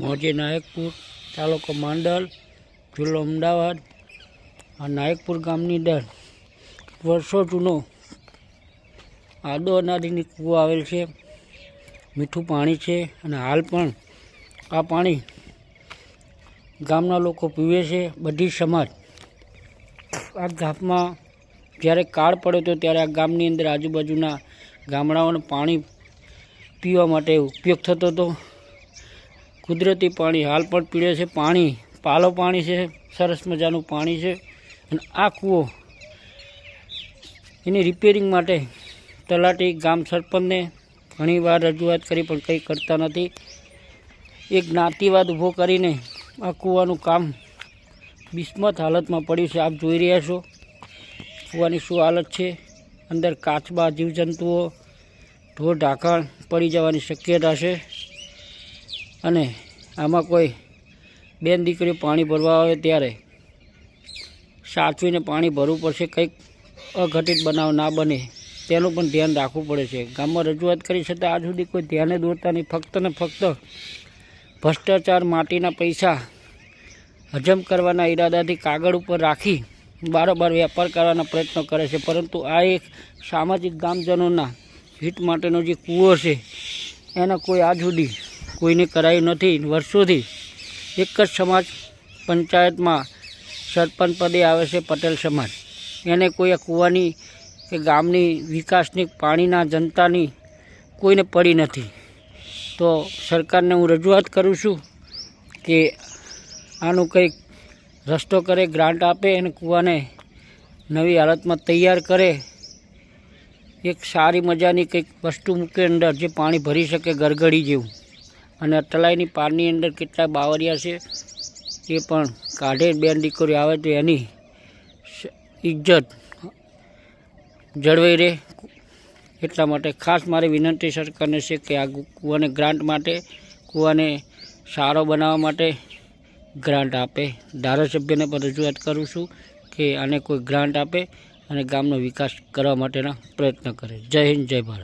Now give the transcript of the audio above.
મોજી નાયકપુર તાલુકો માંડલ, જિલ્લો અમદાવાદ આ નાયકપુર ગામની અંદર વર્ષો જૂનો આદો અનાદિની કૂવો આવેલ છે, મીઠું પાણી છે અને હાલ પણ આ પાણી ગામના લોકો પીવે છે. બધી સમાજ આ ગામમાં જ્યારે કાળ પડ્યો હતો ત્યારે આ ગામની અંદર આજુબાજુના ગામડાઓને પાણી પીવા માટે ઉપયોગ થતો હતો. કુદરતી પાણી હાલ પણ પીળે છે. પાણી, પાલો પાણી છે. સરસ મજાનું પાણી છે. અને આ કૂવો એની રિપેરિંગ માટે તલાટી, ગામ સરપંચને ઘણીવાર રજૂઆત કરી, પણ કંઈ કરતા નથી. એક જ્ઞાતિવાદ ઊભો કરીને આ કૂવાનું કામ બિસ્મત હાલતમાં પડ્યું છે. આપ જોઈ રહ્યા છો. કૂવાની શું હાલત છે? અંદર કાચબા જીવજંતુઓ, ઢોર, ઢાંકણ પડી જવાની શક્યતા છે. અને આમાં કોઈ બેન દીકરીઓ પાણી ભરવા આવે ત્યારે સાચવીને પાણી ભરવું પડશે, કંઈક અઘટિત બનાવ ના બને, તેનું પણ ધ્યાન રાખવું પડે છે. ગામમાં રજૂઆત કરી છતાં આજ સુધી કોઈ ધ્યાને દોરતા નહીં. ફક્ત ને ફક્ત ભ્રષ્ટાચાર માટીના પૈસા હજમ કરવાના ઈરાદાથી કાગળ ઉપર રાખી બારોબાર વેપાર કરવાના પ્રયત્નો કરે છે. પરંતુ આ એક સામાજિક ગામજનોના હિત માટેનો જે કૂવો છે, એના કોઈ આજ સુધી કોઈને કરાયું નથી. વર્ષોથી એક જ સમાજ પંચાયતમાં સરપંચ પદે આવે છે પટેલ સમાજ. એને કોઈ કૂવાની કે ગામની વિકાસની, પાણીના, જનતાની કોઈને પડી નથી. તો સરકારને હું રજૂઆત કરું છું કે આનું કંઈક રસ્તો કરે, ગ્રાન્ટ આપે અને કૂવાને નવી હાલતમાં તૈયાર કરે. એક સારી મજાની કંઈક વસ્તુ મૂકે અંદર જે પાણી ભરી શકે ગરગડી જેવું. અને તલાઈની પારની અંદર કેટલા બાવરિયા છે, એ પણ કાઢે બેન દીકરીઓ, આવે તો એની ઇજ્જત જળવાઈ રહે. એટલા માટે ખાસ મારી વિનંતી સરકારને છે કે આ કૂવાને ગ્રાન્ટ માટે, કૂવાને સારો બનાવવા માટે ગ્રાન્ટ આપે. ધારાસભ્યને પણ રજૂઆત કરું છું કે આને કોઈ ગ્રાન્ટ આપે અને ગામનો વિકાસ કરવા માટેના પ્રયત્ન કરે. જય હિન્દ, જય ભારત.